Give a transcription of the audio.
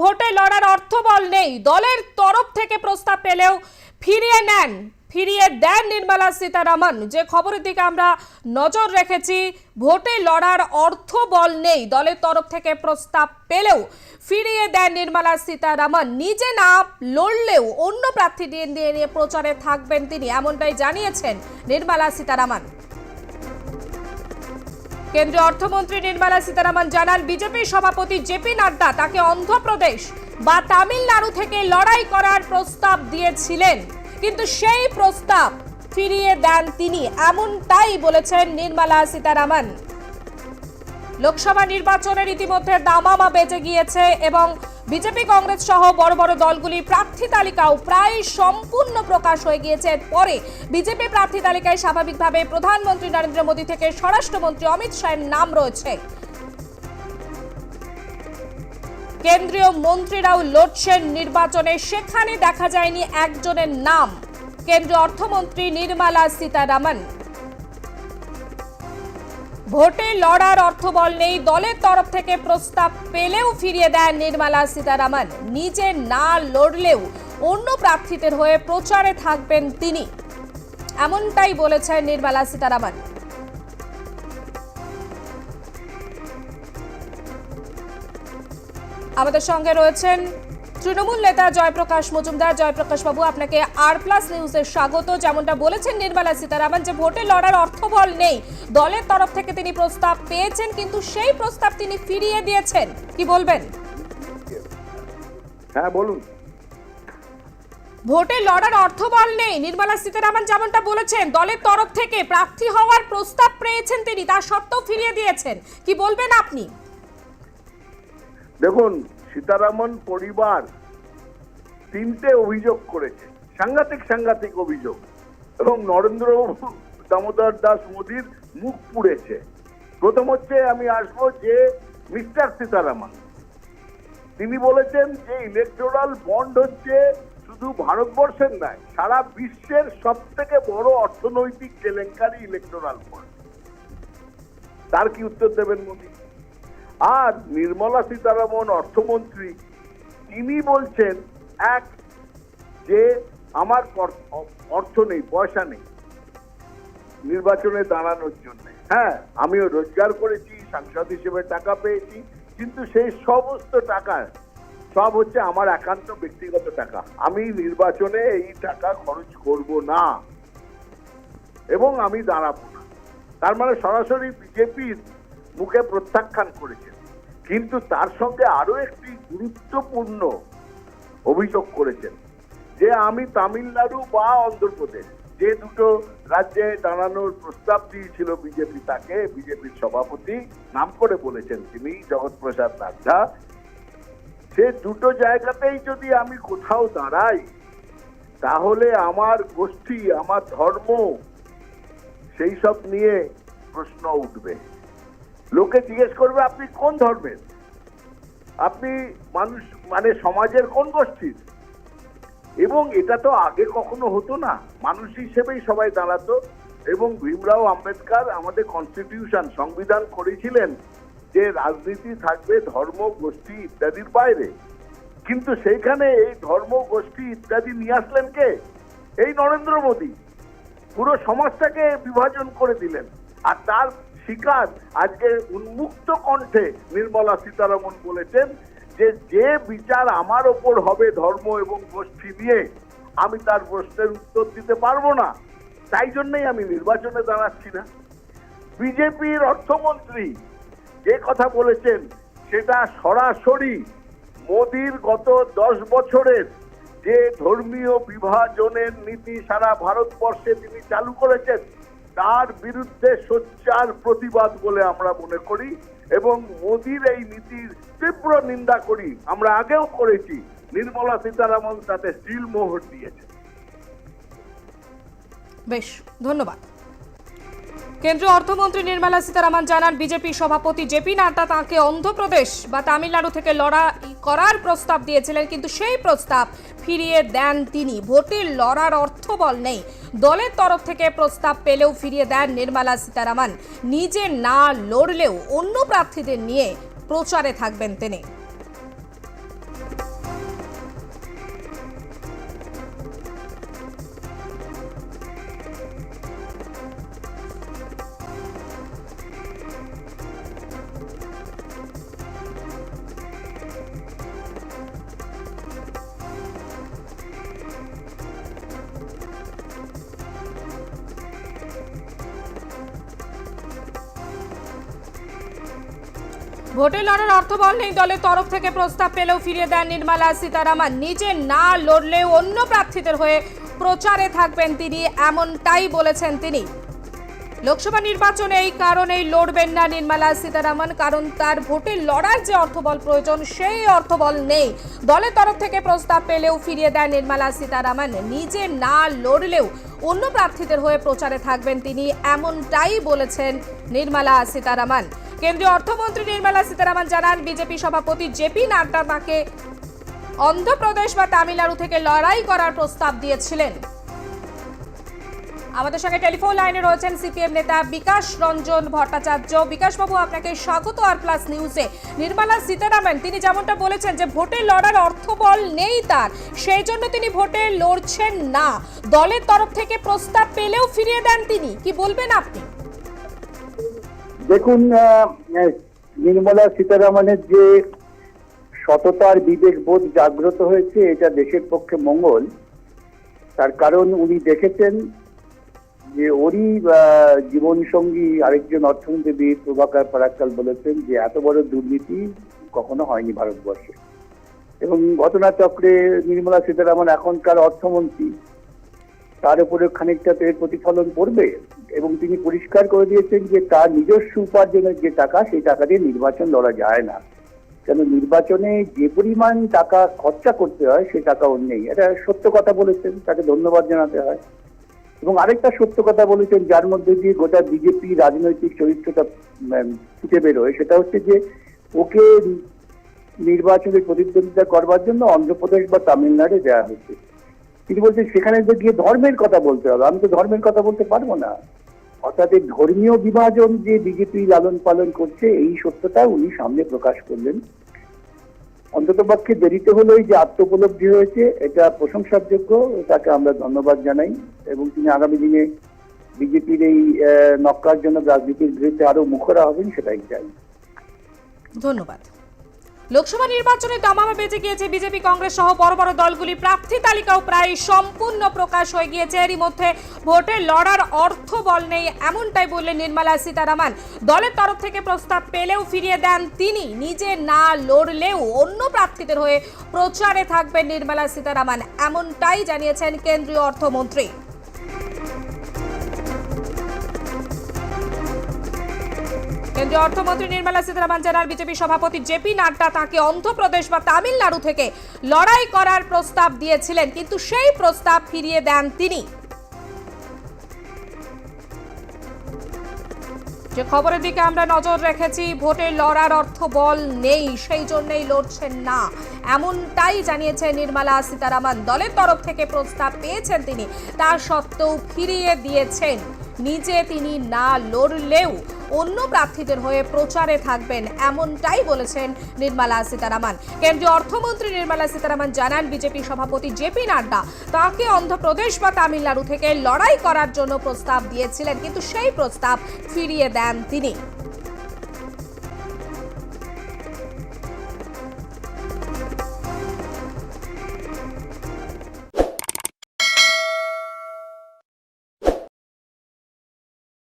ভোটে লড়ার অর্থবল নেই। দলের তরফ থেকে প্রস্তাব পেলেও ফিরিয়ে নেন, ফিরিয়ে দেন নির্মলা সীতারামন। যে খবরের দিকে আমরা নজর রেখেছি, ভোটে লড়ার অর্থবল নেই। দলের তরফ থেকে প্রস্তাব পেলেও ফিরিয়ে দেন নির্মলা সীতারামন। নিজে না লড়লেও অন্য প্রার্থী দিয়ে নিয়ে প্রচারে থাকবেন তিনি, এমনটাই জানিয়েছেন নির্মলা সীতারামন। কেন্দ্রীয় অর্থমন্ত্রী নির্মলা সীতারামন জানান, বিজেপি সভাপতি জেপি নাড্ডা তাকে অন্ধ্রপ্রদেশ বা তামিলনাড়ু থেকে লড়াই করার প্রস্তাব দিয়েছিলেন। কিন্তু সেই প্রস্তাব ফিরিয়ে দেন তিনি, এমনটাই বলেছেন নির্মলা সীতারামন। লোকসভা নির্বাচনের ইতিমধ্যে দামামা বেজে গিয়েছে এবং বিজেপি, কংগ্রেস সহ বড় বড় দলগুলির প্রার্থী তালিকাও প্রায় সম্পূর্ণ প্রকাশ হয়ে গিয়েছে। পরে বিজেপি প্রার্থী তালিকায় স্বাভাবিকভাবে প্রধানমন্ত্রী নরেন্দ্র মোদী থেকে স্বরাষ্ট্রমন্ত্রী অমিত শাহের নাম রয়েছে। কেন্দ্রীয় মন্ত্রীরাও লড়ছেন নির্বাচনে, সেখানে দেখা যায়নি একজনের নাম। কেন্দ্রীয় অর্থমন্ত্রী নির্মলা সীতারামন। ভোটে লড়ার অর্থবল নেই দলের তরফ থেকে প্রস্তাব পেলেও ফিরিয়ে দেন নির্মলা সীতারামন। নিজে না লড়লেও অন্য প্রার্থীদের হয়ে প্রচারে থাকবেন তিনি। এমনটাই বলেছেন নির্মলা সীতারামন। আমাদের সঙ্গে রয়েছেন তৃণমূল নেতা জয়প্রকাশ মজুমদার। জয়প্রকাশ বাবু আপনাকে আর প্লাস নিউজে স্বাগত। যেমনটা বলেছেন নির্মলা সীতারামন যে ভোটে লড়ার অর্থবল নেই। দলের তরফ থেকে তিনি প্রস্তাব পেয়েছেন কিন্তু সেই প্রস্তাব তিনি ফিরিয়ে দিয়েছেন। কি বলবেন? হ্যাঁ বলুন। ভোটে লড়ার অর্থবল নেই নির্মলা সীতারামন যেমনটা বলেছেন। দলের তরফ থেকে প্রার্থী হওয়ার প্রস্তাব পেয়েছেন তিনি তা সত্ত্বেও ফিরিয়ে দিয়েছেন। কি বলবেন আপনি? দেখুন সীতারামন পরিবার তিনটে অভিযোগ করেছে, সাংঘাতিক সাংঘাতিক অভিযোগ। এবং নরেন্দ্র দামোদর দাস মোদীর মুখ পুড়েছে। প্রথম হচ্ছে আমি আসব যে মিস্টার সীতারামন, তিনি বলেছেন যে ইলেকটোরাল বন্ড হচ্ছে শুধু ভারতবর্ষের নয়, সারা বিশ্বের সব থেকে বড় অর্থনৈতিক কেলেঙ্কারি ইলেকটোরাল বন্ড তার কি উত্তর দেবেন মোদী? আর নির্মলা সীতারামন অর্থমন্ত্রী, তিনি বলছেন, এক, যে আমার অর্থ নেই, পয়সা নেই, নির্বাচনে দাঁড়ানোর জন্য। হ্যাঁ আমিও রোজগার করেছি, সাংসদ হিসেবে টাকা পেয়েছি, কিন্তু সেই সমস্ত টাকা, সব হচ্ছে আমার একান্ত ব্যক্তিগত টাকা। আমি নির্বাচনে এই টাকা খরচ করব না, এবং আমি দাঁড়াবো না। তার মানে সরাসরি বিজেপির মুখে প্রত্যাখ্যান করেছেন কিন্তু তার সঙ্গে আরও একটি গুরুত্বপূর্ণ অভিযোগ করেছেন যে আমি তামিলনাড়ু বা অন্ধ্রপ্রদেশ, যে দুটো রাজ্যে দাঁড়ানোর প্রস্তাব দিয়েছিল বিজেপি তাকে, বিজেপির সভাপতি নাম করে বলেছেন তিনি, জগৎপ্রসাদ নাড্ডা। সে দুটো জায়গাতেই যদি আমি কোথাও দাঁড়াই, তাহলে আমার গোষ্ঠী, আমার ধর্ম, সেই সব নিয়ে প্রশ্ন উঠবে। লোকে জিজ্ঞেস করবে, আপনি কোন ধর্মের? আপনি মানুষ মানে সমাজের কোন গোষ্ঠীর? এবং এটা তো আগে কখনো হতো না। মানুষ হিসেবেই সবাই দাঁড়াতো। এবং ভীমরাও আম্বেদকর আমাদের কনস্টিটিউশন সংবিধান করেছিলেন যে রাজনীতি থাকবে, ধর্ম, গোষ্ঠী ইত্যাদির বাইরে। কিন্তু সেইখানে এই ধর্ম, গোষ্ঠী ইত্যাদি নিয়ে আসলেন কে? এই নরেন্দ্র মোদী। পুরো সমাজটাকে বিভাজন করে দিলেন। আর তার শিকার আজকে উন্মুক্ত কণ্ঠে নির্মলা সীতারামন বলেছেন যে যে বিচার আমার ওপর হবে ধর্ম এবং গোষ্ঠী নিয়ে, আমি তার প্রশ্নের উত্তর দিতে পারব না। তাই জন্যই আমি নির্বাচনে দাঁড়াচ্ছি না। বিজেপির অর্থমন্ত্রী যে কথা বলেছেন, সেটা সরাসরি মোদির গত দশ বছরের যে ধর্মীয় বিভাজনের নীতি সারা ভারতবর্ষে তিনি চালু করেছেন তার বিরুদ্ধে সোচ্চার প্রতিবাদ বলে আমরা মনে করি এবং মোদির এই নীতির তীব্র নিন্দা করি। আমরা আগেও করেছি। নির্মলা সীতারামন তাতে স্টিল মোহর দিয়েছে। বেশ, ধন্যবাদ। কেন্দ্রীয় অর্থমন্ত্রী নির্মলা সীতারামন জানান বিজেপি সভাপতি জেপি নাড্ডা তাঁকে অন্ধ্রপ্রদেশ বা তামিলনাড়ু থেকে লড়াই করার প্রস্তাব দিয়েছিলেন, কিন্তু সেই প্রস্তাব ফিরিয়ে দেন তিনি। ভোটের লড়ার অর্থবল নেই। দলের তরফ থেকে প্রস্তাব পেলেও ফিরিয়ে দেন নির্মলা সীতারামন। নিজে না লড়লেও অন্য প্রার্থীদের নিয়ে প্রচারে থাকবেন তিনি। ভোটে লড়ার অর্থ বল নেই দলের তরফ থেকে প্রস্তাব পেলেও ফিরিয়ে দেন নির্মলা সীতারামন। নিজে না লড়লেও অন্য প্রার্থীদের হয়ে প্রচারে থাকবেন তিনি, এমনটাই বলেছেন তিনি। লোকসভা নির্বাচনে এই কারণেই লড়বেন না নির্মলা সীতারামন, কারণ তার ভোটে লড়ার যে অর্থবল প্রয়োজন, সেই অর্থবল নেই। দলের তরফ থেকে প্রস্তাব পেলেও ফিরিয়ে দেন নির্মলা সীতারামন। নিজে না লড়লেও অন্য প্রার্থীদের হয়ে প্রচারে থাকবেন তিনি, এমনটাই বলেছেন নির্মলা সীতারামন। কেন্দ্রীয় অর্থমন্ত্রী নির্মলা সীতারামন জানান, বিজেপি সভাপতি জেপি নাড্ডা তাকে অন্ধ্রপ্রদেশ বা তামিলনাড়ু থেকে লড়াই করার প্রস্তাব দিয়েছিলেন। আমাদের সঙ্গে টেলিফোন লাইনে রয়েছেন সিপিএম নেতা বিকাশ রঞ্জন ভট্টাচার্য। বিকাশ বাবু, আপনাকে স্বাগত আর প্লাস নিউজে। নির্মলা সীতারামন, তিনি যেমনটা বলেছেন যে ভোটে লড়ার অর্থবল নেই তার, সেই জন্য তিনি ভোটে লড়ছেন না। দলের তরফ থেকে প্রস্তাব পেলেও ফিরিয়ে দেন তিনি, কি বলবেন আপনি? দেখুন নির্মলা সীতারামনের যে সততার বিবেক বোধ জাগ্রত হয়েছে, এটা দেশের পক্ষে মঙ্গল। তার কারণ উনি দেখেছেন যে ওরই জীবন সঙ্গী আরেকজন অর্থনীতিবিদ প্রভাকর পরাক্কাল বলেছেন যে এত বড় দুর্নীতি কখনো হয়নি ভারতবর্ষে। এবং ঘটনাচক্রে নির্মলা সীতারামন এখনকার অর্থমন্ত্রী, তার উপরে খানিকটা তো এর প্রতিফলন পড়বে। এবং তিনি পরিষ্কার করে দিয়েছেন যে তার নিজস্ব উপার্জনের যে টাকা, সেই টাকা দিয়ে নির্বাচন লড়া যায় না। কেন নির্বাচনে যে পরিমাণ টাকা খরচা করতে হয় সেই টাকা ওর নেই। এটা সত্য কথা বলেছেন, তাকে ধন্যবাদ জানাতে হয়। এবং আরেকটা সত্য কথা বলেছেন, যার মধ্যে দিয়ে গোটা বিজেপি রাজনৈতিক চরিত্রটা ফুটে বেরোয়, সেটা হচ্ছে যে ওকে নির্বাচনে প্রতিদ্বন্দ্বিতা করবার জন্য অন্ধ্রপ্রদেশ বা তামিলনাড়ু দেওয়া হচ্ছে তিনি বলছেন, সেখানে তো গিয়ে ধর্মের কথা বলতে হবে, আমি তো ধর্মের কথা বলতে পারব না। অর্থাৎ এই ধর্মীয় বিভাজন যে বিজেপি লালন পালন করছে, এই সত্যটা উনি সামনে প্রকাশ করলেন। অন্তত পক্ষে দেরিতে হলেও যে আত্মপলব্ধি হয়েছে, এটা প্রশংসার যোগ্য তাকে আমরা ধন্যবাদ জানাই। এবং তিনি আগামী দিনে বিজেপির এই নক্কার জন্য রাজনীতির বিরুদ্ধে আরও মুখরা হবেন, সেটাই চাই। ধন্যবাদ। লোকসভা নির্বাচনে দামামা বেঁচে গিয়েছে বিজেপি কংগ্রেস সহ বড় বড় দলগুলি। প্রার্থী তালিকাও প্রায় সম্পূর্ণ প্রকাশ হয়ে গিয়েছে। এরই মধ্যে ভোটে লড়ার অর্থ বল নেই, এমনটাই বললেন নির্মলা সীতারামন। দলের তরফ থেকে প্রস্তাব পেলেও ফিরিয়ে দেন তিনি। নিজে না লড়লেও অন্য প্রার্থীদের হয়ে প্রচারে থাকবেন নির্মলা সীতারামন, এমনটাই জানিয়েছেন কেন্দ্রীয় অর্থমন্ত্রী। কেন্দ্রীয় অর্থমন্ত্রী নির্মলা সীতারামন জানান, বিজেপি সভাপতি জেপি নাড্ডা তাকে অন্ধ্রপ্রদেশ বা তামিলনাড়ু থেকে লড়াই করার প্রস্তাব দিয়েছিলেন, কিন্তু সেই প্রস্তাব ফিরিয়ে দেন তিনি। যে খবরের দিকে আমরা নজর রেখেছি, ভোটে লড়ার অর্থ বল নেই, সেই জন্যই লড়ছেন না। এমনটাই জানিয়েছে নির্মলা সীতারামন। দলের তরফ থেকে প্রস্তাব পেয়েছেন তিনি, তা সত্ত্বেও ফিরিয়ে দিয়েছেন। নিজে তিনি না লড়লেও অন্য প্রার্থীদের হয়ে প্রচারে থাকবেন এমনটাই বলেছেন নির্মলা সীতারামন। কেন্দ্রীয় অর্থমন্ত্রী নির্মলা সীতারামন জানান, বিজেপি সভাপতি জেপি নাড্ডা তাকে অন্ধ্রপ্রদেশ বা তামিলনাড়ু থেকে লড়াই করার জন্য প্রস্তাব দিয়েছিলেন, কিন্তু সেই প্রস্তাব ফিরিয়ে দেন তিনি।